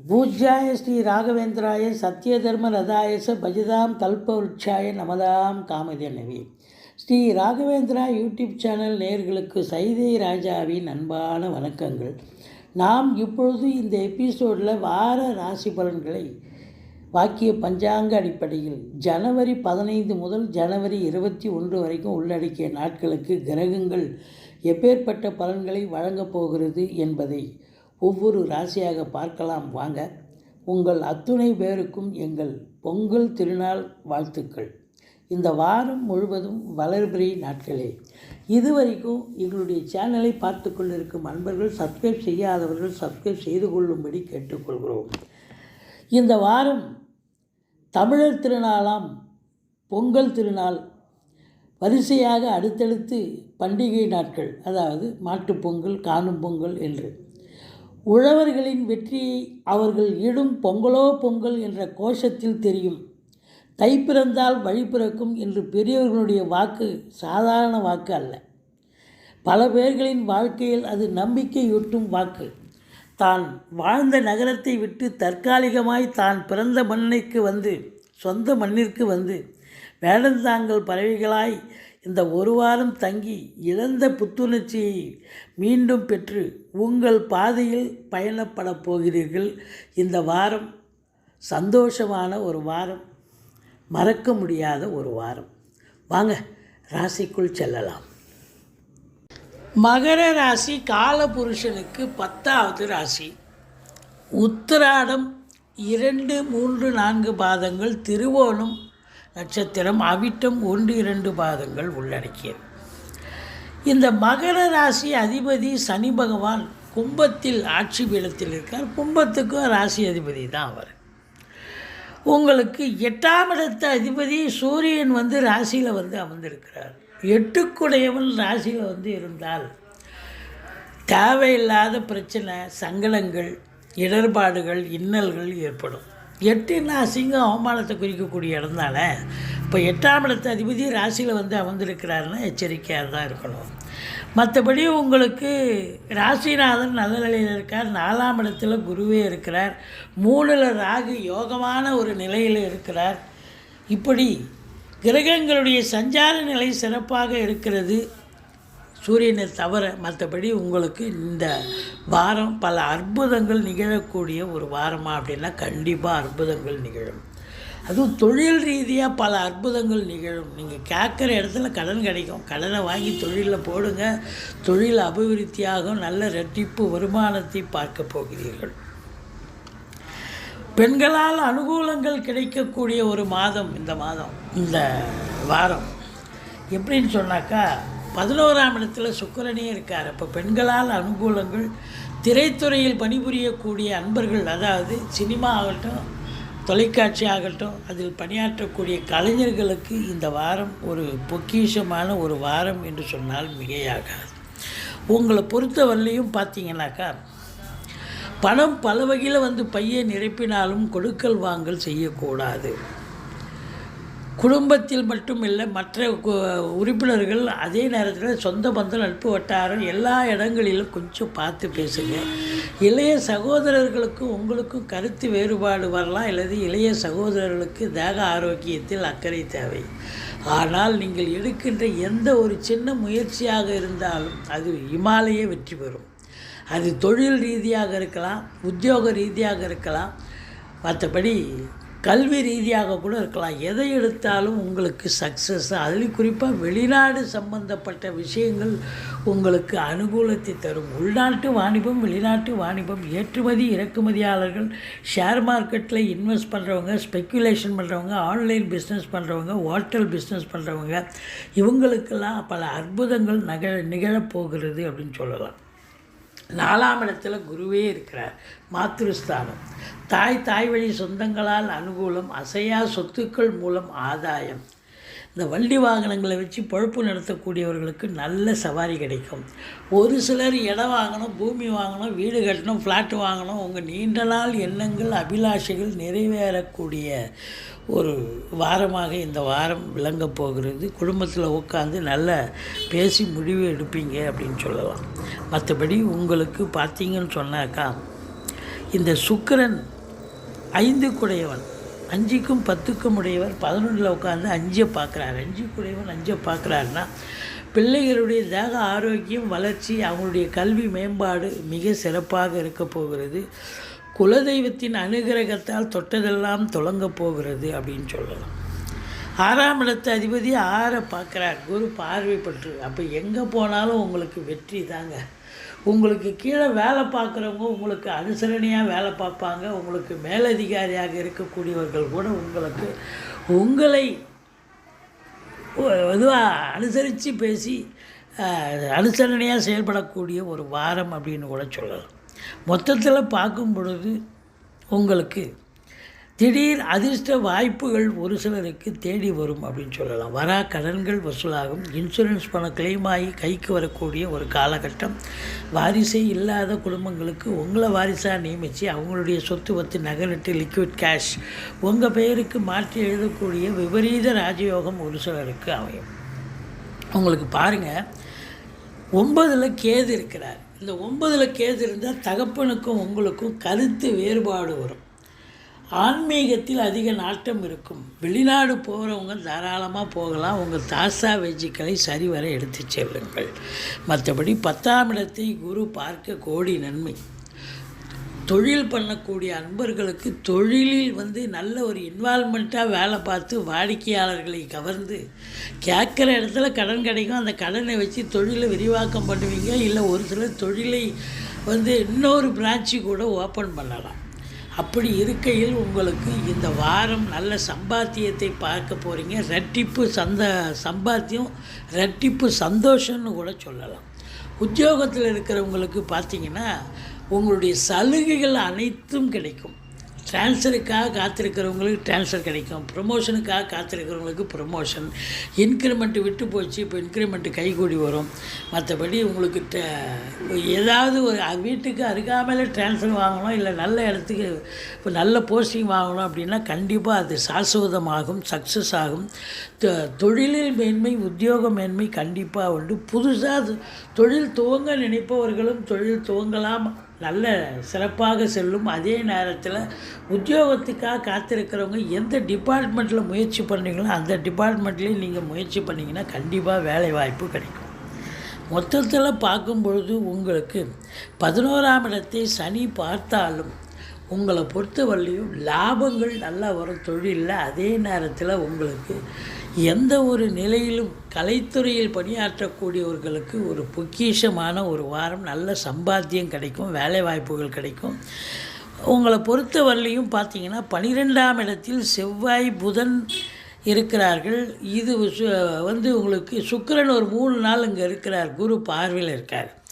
பூஜ்யாய ஸ்ரீ ராகவேந்திராய சத்யதர்ம ரதாயச பஜதாம் கல்பவருட்சாய நமதாம் காமதேனவி ஸ்ரீ ராகவேந்திரா யூடியூப் சேனல் நேர்களுக்கு சைதை ராஜாவின் அன்பான வணக்கங்கள். நாம் இப்பொழுது இந்த எபிசோடில் வார ராசி பலன்களை வாக்கிய பஞ்சாங்க அடிப்படையில் ஜனவரி பதினைந்து முதல் ஜனவரி இருபத்தி ஒன்று வரைக்கும் உள்ளடக்கிய நாட்களுக்கு கிரகங்கள் எப்பேற்பட்ட பலன்களை வழங்கப் போகிறது என்பதை ஒவ்வொரு ராசியாக பார்க்கலாம். வாங்க உங்கள் அத்துணை பேருக்கும் எங்கள் பொங்கல் திருநாள் வாழ்த்துக்கள். இந்த வாரம் முழுவதும் வளர்பிறை நாட்களே. இதுவரைக்கும் எங்களுடைய சேனலை பார்த்து கொண்டிருக்கும் அன்பர்கள் சப்ஸ்கிரைப் செய்யாதவர்கள் சப்ஸ்கிரைப் செய்து கொள்ளும்படி கேட்டுக்கொள்கிறோம். இந்த வாரம் தமிழர் திருநாளாம் பொங்கல் திருநாள். வரிசையாக அடுத்தடுத்து பண்டிகை நாட்கள் அதாவது மாட்டுப்பொங்கல் காணும் பொங்கல் என்று. உழவர்களின் வெற்றி அவர்கள் இடும் பொங்கலோ பொங்கல் என்ற கோஷத்தில் தெரியும். தை பிறந்தால் வழி பிறக்கும் என்று பெரியவர்களுடைய வாக்கு சாதாரண வாக்கு அல்ல. பல பேர்களின் வாழ்க்கையில் அது நம்பிக்கையூட்டும் வாக்கு. தான் வாழ்ந்த நகரத்தை விட்டு தற்காலிகமாய் தான் பிறந்த மண்ணிற்கு வந்து சொந்த மண்ணிற்கு வந்து வேடந்தாங்கள் பறவைகளாய் இந்த ஒரு வாரம் தங்கி இழந்த புத்துணர்ச்சியை மீண்டும் பெற்று உங்கள் பாதையில் பயணப்படப் போகிறீர்கள். இந்த வாரம் சந்தோஷமான ஒரு வாரம் மறக்க முடியாத ஒரு வாரம். வாங்க ராசிக்குள் செல்லலாம். மகர ராசி காலபுருஷனுக்கு பத்தாவது ராசி. உத்திராடம் இரண்டு மூன்று நான்கு பாதங்கள் திருவோணம் நட்சத்திரம் அவிட்டம் ஒன்று இரண்டு பாதங்கள் உள்ளடக்கியது. இந்த மகர ராசி அதிபதி சனி பகவான் கும்பத்தில் ஆட்சி பீடத்தில் இருக்கார். கும்பத்துக்கும் ராசி அதிபதி தான் அவர். உங்களுக்கு எட்டாம் இடத்த அதிபதி சூரியன் வந்து ராசியில் வந்து அமர்ந்திருக்கிறார். எட்டுக்குடையவன் ராசியில் வந்து இருந்தால் தேவையில்லாத பிரச்சனை சங்கடங்கள் இடர்பாடுகள் இன்னல்கள் ஏற்படும். எட்டுன்னா அசிங்கம் அவமானத்தை குறிக்கக்கூடிய இடம்னால இப்போ எட்டாம் இடத்து அதிபதி ராசியில் வந்து அமர்ந்திருக்கிறாருன்னா எச்சரிக்கையாக தான் இருக்கணும். மற்றபடி உங்களுக்கு ராசிநாதன் நல்ல நிலையில் இருக்கார். நாலாம் இடத்துல குருவே இருக்கிறார். மூணில் ராகு யோகமான ஒரு நிலையில் இருக்கிறார். இப்படி கிரகங்களுடைய சஞ்சார நிலை சிறப்பாக இருக்கிறது. சூரியனை தவிர மற்றபடி உங்களுக்கு இந்த வாரம் பல அற்புதங்கள் நிகழக்கூடிய ஒரு வாரமாக அப்படின்னா கண்டிப்பாக அற்புதங்கள் நிகழும். அதுவும் தொழில் ரீதியாக பல அற்புதங்கள் நிகழும். நீங்கள் கேட்குற இடத்துல கடன் கிடைக்கும். கடனை வாங்கி தொழிலில் போடுங்க. தொழில் அபிவிருத்தியாகும் நல்ல ரெட்டிப்பு வருமானத்தை பார்க்க போகிறீர்கள். பெண்களால் அனுகூலங்கள் கிடைக்கக்கூடிய ஒரு மாதம் இந்த மாதம் இந்த வாரம். எப்படின்னு சொன்னாக்கா பதினோராம் இடத்துல சுக்கரனே இருக்கார். அப்போ பெண்களால் அனுகூலங்கள் திரைத்துறையில் பணிபுரியக்கூடிய அன்பர்கள் அதாவது சினிமா ஆகட்டும் தொலைக்காட்சி ஆகட்டும் அதில் பணியாற்றக்கூடிய கலைஞர்களுக்கு இந்த வாரம் ஒரு பொக்கிஷமான ஒரு வாரம் என்று சொன்னால் மிகையாகாது. உங்களை பொறுத்தவரையிலையும் பார்த்தீங்கன்னாக்கா பணம் பல வகையில் வந்து பையை நிரப்பினாலும் கொடுக்கல் வாங்கல் செய்யக்கூடாது. குடும்பத்தில் மட்டும் இல்லை மற்ற உறுப்பினர்கள் அதே நேரத்தில் சொந்த பந்தம் நட்பு வட்டாரம் எல்லா இடங்களிலும் கொஞ்சம் பார்த்து பேசுங்க. இளைய சகோதரர்களுக்கும் உங்களுக்கும் கருத்து வேறுபாடு வரலாம். அல்லது இளைய சகோதரர்களுக்கு தேக ஆரோக்கியத்தில் அக்கறை தேவை. ஆனால் நீங்கள் எடுக்கின்ற எந்த ஒரு சின்ன முயற்சியாக இருந்தாலும் அது இமாலய வெற்றி பெறும். அது தொழில் ரீதியாக இருக்கலாம் உத்தியோக ரீதியாக இருக்கலாம். மற்றபடி கல்வி ரீதியாக கூட இருக்கலாம். எதை எடுத்தாலும் உங்களுக்கு சக்ஸஸ் அதுலேயும் குறிப்பாக வெளிநாடு சம்பந்தப்பட்ட விஷயங்கள் உங்களுக்கு அனுகூலத்தை தரும். உள்நாட்டு வாணிபம் வெளிநாட்டு வாணிபம் ஏற்றுமதி இறக்குமதியாளர்கள் ஷேர் மார்க்கெட்டில் இன்வெஸ்ட் பண்ணுறவங்க ஸ்பெக்குலேஷன் பண்ணுறவங்க ஆன்லைன் பிஸ்னஸ் பண்ணுறவங்க ஹோட்டல் பிஸ்னஸ் பண்ணுறவங்க இவங்களுக்கெல்லாம் பல அற்புதங்கள் நக நிகழப்போகிறது அப்படின்னு சொல்லலாம். நாலாம் இடத்துல குருவே இருக்கிறார். மாத்திருஸ்தானம். தாய் தாய் வழி சொந்தங்களால் அனுகூலம் அசையா சொத்துக்கள் மூலம் ஆதாயம். இந்த வண்டி வாகனங்களை வச்சு பழுப்பு நடத்தக்கூடியவர்களுக்கு நல்ல சவாரி கிடைக்கும். ஒரு சிலர் இடம் வாங்கணும் பூமி வாங்கணும் வீடு கட்டணும் ஃப்ளாட்டு வாங்கணும். உங்கள் நீண்ட நாள் எண்ணங்கள் அபிலாஷைகள் நிறைவேறக்கூடிய ஒரு வாரமாக இந்த வாரம் விளங்கப் போகிறது. குடும்பத்தில் உட்காந்து நல்ல பேசி முடிவு எடுப்பீங்க அப்படின்னு சொல்லலாம். மற்றபடி உங்களுக்கு பார்த்தீங்கன்னு சொன்னாக்கா இந்த சுக்கரன் ஐந்து குடையவன். அஞ்சுக்கும் பத்துக்கும் உடையவர் பதினொன்றில் உட்காந்து அஞ்சை பார்க்குறாரு. அஞ்சுக்குடையவன் அஞ்சை பார்க்குறாருன்னா பிள்ளைகளுடைய தேக ஆரோக்கியம் வளர்ச்சி அவங்களுடைய கல்வி மேம்பாடு மிக சிறப்பாக இருக்க போகிறது. குலதெய்வத்தின் அனுகிரகத்தால் தொட்டதெல்லாம் தொடங்கப் போகிறது அப்படின்னு சொல்லலாம். ஆறாம் இடத்து அதிபதி ஆற பார்க்குறார். குரு பார்வைப்பற்று. அப்போ எங்கே போனாலும் உங்களுக்கு வெற்றி தாங்க. உங்களுக்கு கீழே வேலை பார்க்குறவங்க உங்களுக்கு அனுசரணையாக வேலை பார்ப்பாங்க. உங்களுக்கு மேலதிகாரியாக இருக்கக்கூடியவர்கள் கூட உங்களுக்கு உங்களை இதுவாக அனுசரித்து பேசி அனுசரணையாக செயல்படக்கூடிய ஒரு வாரம் அப்படின்னு கூட சொல்லலாம். மொத்தத்தில் பார்க்கும் பொழுது உங்களுக்கு திடீர் அதிர்ஷ்ட வாய்ப்புகள் ஒரு சிலருக்கு தேடி வரும் அப்படின்னு சொல்லலாம். வரா கடன்கள் வசூலாகும். இன்சூரன்ஸ் பணம் claim ஆகி கைக்கு வரக்கூடிய ஒரு காலகட்டம். வாரிசே இல்லாத குடும்பங்களுக்கு உங்களை வாரிசாக நியமித்து அவங்களுடைய சொத்து வத்து நகரிட்டு லிக்விட் கேஷ் உங்கள் பெயருக்கு மாற்றி எழுதக்கூடிய விபரீத ராஜயோகம் ஒரு சிலருக்கு அமையும். உங்களுக்கு பாருங்கள் ஒன்பதில் கேது இருக்கிறார். இந்த ஒன்பதில் கேது இருந்தால் தகப்பனுக்கும் உங்களுக்கும் கருத்து வேறுபாடு வரும். ஆன்மீகத்தில் அதிக நாட்டம் இருக்கும். வெளிநாடு போகிறவங்க தாராளமாக போகலாம். உங்கள் தாசா வெஜ்ஜுக்களை சரிவர எடுத்து செல்லுங்கள். மற்றபடி பத்தாம் இடத்தை குரு பார்க்க கோடி நன்மை. தொழில் பண்ணக்கூடிய அன்பர்களுக்கு தொழிலில் வந்து நல்ல ஒரு இன்வால்மெண்ட்டாக வேலை பார்த்து வாடிக்கையாளர்களை கவர்ந்து கேட்குற இடத்துல கடன் கிடைக்கும். அந்த கடனை வச்சு தொழிலை விரிவாக்கம் பண்ணுவீங்க. இல்லை ஒரு சிலர் தொழிலை வந்து இன்னொரு பிரான்ச்சு கூட ஓப்பன் பண்ணலாம். அப்படி இருக்கையில் உங்களுக்கு இந்த வாரம் நல்ல சம்பாத்தியத்தை பார்க்க போகிறீங்க ரெட்டிப்பு சந்த சம்பாத்தியம் ரெட்டிப்பு சந்தோஷம்னு கூட சொல்லலாம். உத்தியோகத்தில் இருக்கிறவங்களுக்கு பார்த்தீங்கன்னா உங்களுடைய சலுகைகள் அனைத்தும் கிடைக்கும். ட்ரான்ஸ்ஃபருக்காக காத்திருக்கிறவங்களுக்கு ட்ரான்ஸ்ஃபர் கிடைக்கும். ப்ரொமோஷனுக்காக காத்திருக்கிறவங்களுக்கு ப்ரொமோஷன் இன்க்ரிமெண்ட் விட்டு போச்சு இப்போ இன்க்ரிமெண்ட் கைகூடி வரும். மற்றபடி உங்களுக்கு ட- ஏதாவது ஒரு வீட்டுக்கு அருகாமையில் ட்ரான்ஸ்ஃபர் வாங்கணும் இல்லை நல்ல இடத்துக்கு இப்போ நல்ல போஸ்டிங் வாங்கணும் அப்படின்னா கண்டிப்பாக அது சாஸ்வதமாகும் சக்ஸஸ் ஆகும். தொழிலில் மேன்மை உத்தியோக மேன்மை கண்டிப்பாக உண்டு. புதுசாக தொழில் துவங்க நினைப்பவர்களும் தொழில் துவங்கலாம் நல்ல சிறப்பாக செல்லும் அதே நேரத்தில் உத்தியோகத்துக்காக காத்திருக்கிறவங்க எந்த டிபார்ட்மெண்ட்டில் முயற்சி பண்ணுறீங்களோ அந்த டிபார்ட்மெண்ட்லேயும் நீங்கள் முயற்சி பண்ணிங்கன்னா கண்டிப்பாக வேலை வாய்ப்பு கிடைக்கும். மொத்தத்தில் பார்க்கும் பொழுது உங்களுக்கு பதினோராம் இடத்தை சனி பார்த்தாலும் உங்களை பொறுத்தவரையிலையும் லாபங்கள் நல்லா வரும். தொழிலில் அதே நேரத்தில் உங்களுக்கு எந்த ஒரு நிலையிலும் கலைத்துறையில் பணியாற்றக்கூடியவர்களுக்கு ஒரு பொக்கிஷமான ஒரு வாரம் நல்ல சம்பாத்தியம் கிடைக்கும் வேலை வாய்ப்புகள் கிடைக்கும். உங்களை பொறுத்தவரையிலையும் பார்த்தீங்கன்னா பனிரெண்டாம் இடத்தில் செவ்வாய் புதன் இருக்கிறார்கள். இது சு- வந்து உங்களுக்கு சுக்கிரன் ஒரு மூணு நாள் இங்கே இருக்கிறார். குரு பார்வையில் இருக்கார்.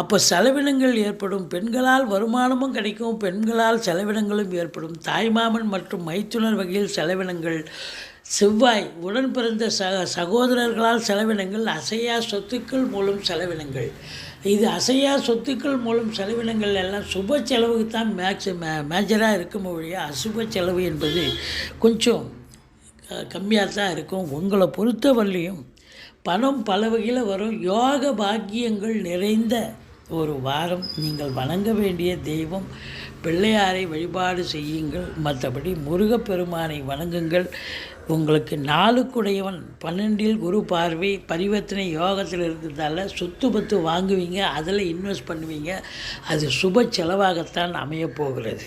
அப்போ செலவினங்கள் ஏற்படும் பெண்களால் வருமானமும் கிடைக்கும் பெண்களால் செலவினங்களும் ஏற்படும். தாய்மாமன் மற்றும் மைத்துனர் வகையில் செலவினங்கள் செவ்வாய் உடன் பிறந்த சக சகோதரர்களால் செலவினங்கள் அசையா சொத்துக்கள் மூலம் செலவினங்கள். இது அசையா சொத்துக்கள் மூலம் செலவினங்கள் எல்லாம் சுப செலவுக்கு தான் மேக்ஸ் மே மேஜராக இருக்கும் ஒழிய அசுப செலவு என்பது கொஞ்சம் கம்மியாக தான் இருக்கும். உங்களை பொறுத்தவரையிலையும் பணம் பல வகையில் வரும். யோக பாக்கியங்கள் நிறைந்த ஒரு வாரம். நீங்கள் வணங்க வேண்டிய தெய்வம். பிள்ளையாரை வழிபாடு செய்யுங்கள். மற்றபடி முருகப்பெருமானை வணங்குங்கள். உங்களுக்கு நாளுக்குடையவன் பன்னெண்டில் குரு பார்வை பரிவர்த்தனை யோகத்தில் இருக்கிறதால சொத்து பத்து வாங்குவீங்க. அதில் இன்வெஸ்ட் பண்ணுவீங்க. அது சுப செலவாகத்தான் அமையப் போகிறது.